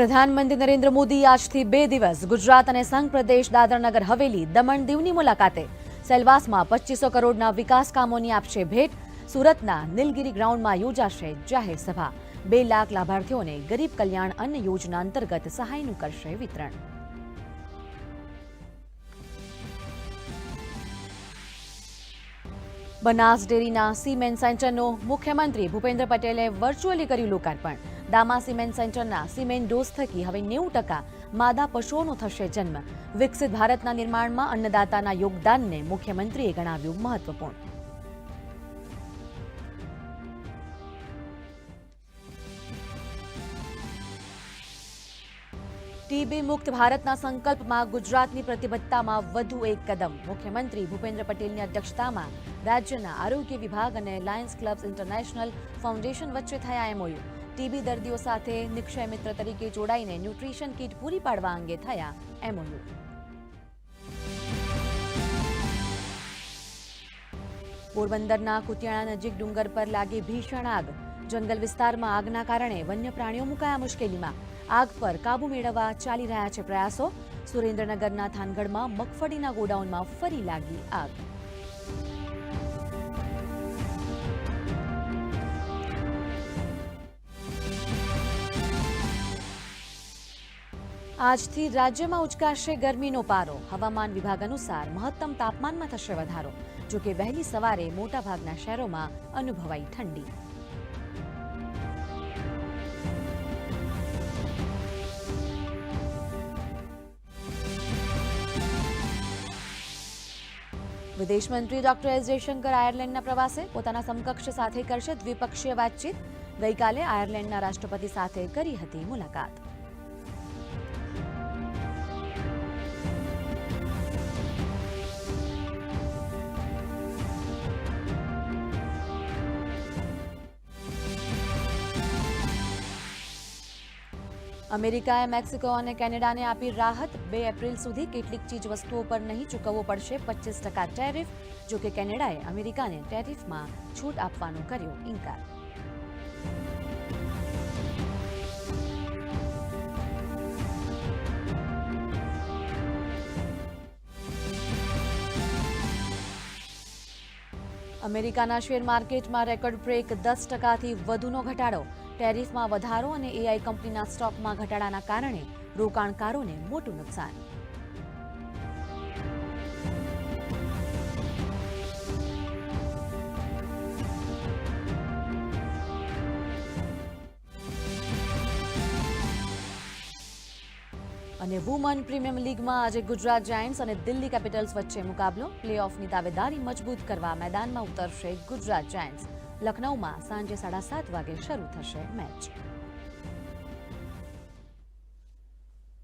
પ્રધાનમંત્રી નરેન્દ્ર મોદી આજથી બે દિવસ ગુજરાત અને સંઘ પ્રદેશ દાદરાનગર હવેલી દમણ દીવની મુલાકાતે સેલવાસમાં પચીસો કરોડના વિકાસ કામોની આપશે ભેટ. સુરતના નીલગિરી ગ્રાઉન્ડમાં યોજાશે જાહેર સભા. બે લાખ લાભાર્થીઓને ગરીબ કલ્યાણ અન્ન યોજના અંતર્ગત સહાયનું કરશે વિતરણ. બનાસ ડેરીના સિમેન્ટ સેન્ટરનું મુખ્યમંત્રી ભૂપેન્દ્ર પટેલે વર્ચ્યુઅલી કર્યું લોકાર્પણ. દામા સિમેન્ટ સેન્ટરના સિમેન્ટ ડોઝ થકી હવે નેવું ટકા માદા પશુઓનો થશે જન્મ. વિકસિત ભારતના નિર્માણમાં અન્નદાતાના યોગદાનને મુખ્યમંત્રીએ ગણાવ્યું મહત્વપૂર્ણ. ટીબી મુક્ત ભારતના સંકલ્પમાં ગુજરાતની પ્રતિબદ્ધતામાં વધુ એક કદમ. મુખ્યમંત્રી ભૂપેન્દ્ર પટેલની અધ્યક્ષતામાં રાજ્યના આરોગ્ય વિભાગ અને લાયન્સ ક્લબ્સ ઇન્ટરનેશનલ ફાઉન્ડેશન વચ્ચે થયા એમઓયુ. ટીબી દર્દીઓ સાથે નિક્ષય મિત્ર તરીકે જોડાઈને ન્યુટ્રિશન કીટ પૂરી પાડવા અંગે થયા એમઓયુ. પોરબંદરના કુતિયાણા નજીક ડુંગર પર લાગી ભીષણ આગ. જંગલ વિસ્તારમાં આગના કારણે વન્ય પ્રાણીઓ મુકાયા મુશ્કેલીમાં. આગ પર કાબુ મેળવવા ચાલી રહ્યા છે પ્રયાસો. સુરેન્દ્રનગરના થાનગઢમાં મગફળીના ગોડાઉનમાં ફરી લાગી આગ. આજથી રાજ્યમાં ઉચકાશે ગરમીનો પારો. હવામાન વિભાગ અનુસાર મહત્તમ તાપમાનમાં થશે વધારો. જો કે વહેલી સવારે મોટાભાગના શહેરોમાં અનુભવાઈ ઠંડી. વિદેશ મંત્રી ડોક્ટર એસ જયશંકર આયર્લેન્ડના પ્રવાસે પોતાના સમકક્ષ સાથે કરશે દ્વિપક્ષીય વાતચીત. ગઈકાલે આયર્લેન્ડના રાષ્ટ્રપતિ સાથે કરી હતી મુલાકાત. અમેરિકાએ મેક્સિકો અને કેનેડાને આપી રાહત. બે એપ્રિલ સુધી કેટલીક ચીજ વસ્તુઓ પર નહીં ચૂકવવો પડશે પચીસ ટકા ટેરિફ જો કે કેનેડાએ અમેરિકાને ટેરિફમાં છૂટ આપવાનો કર્યો ઇનકાર. અમેરિકાના શેર માર્કેટમાં રેકોર્ડ બ્રેક દસ ટકાથી વધુનો ઘટાડો. ટેરિફમાં વધારો અને એઆઈ કંપનીના સ્ટોકમાં ઘટાડાના કારણે રોકાણકારોને મોટું નુકસાન. અને વુમન પ્રીમિયમ લીગમાં આજે ગુજરાત જાયન્ટ્સ અને દિલ્હી કેપિટલ્સ વચ્ચે મુકાબલો. પ્લે ઓફની દાવેદારી મજબૂત કરવા મેદાનમાં ઉતરશે ગુજરાત જાયન્ટ્સ. લખનૌમાં સાંજે સાડા સાત વાગે શરૂ થશે મેચ.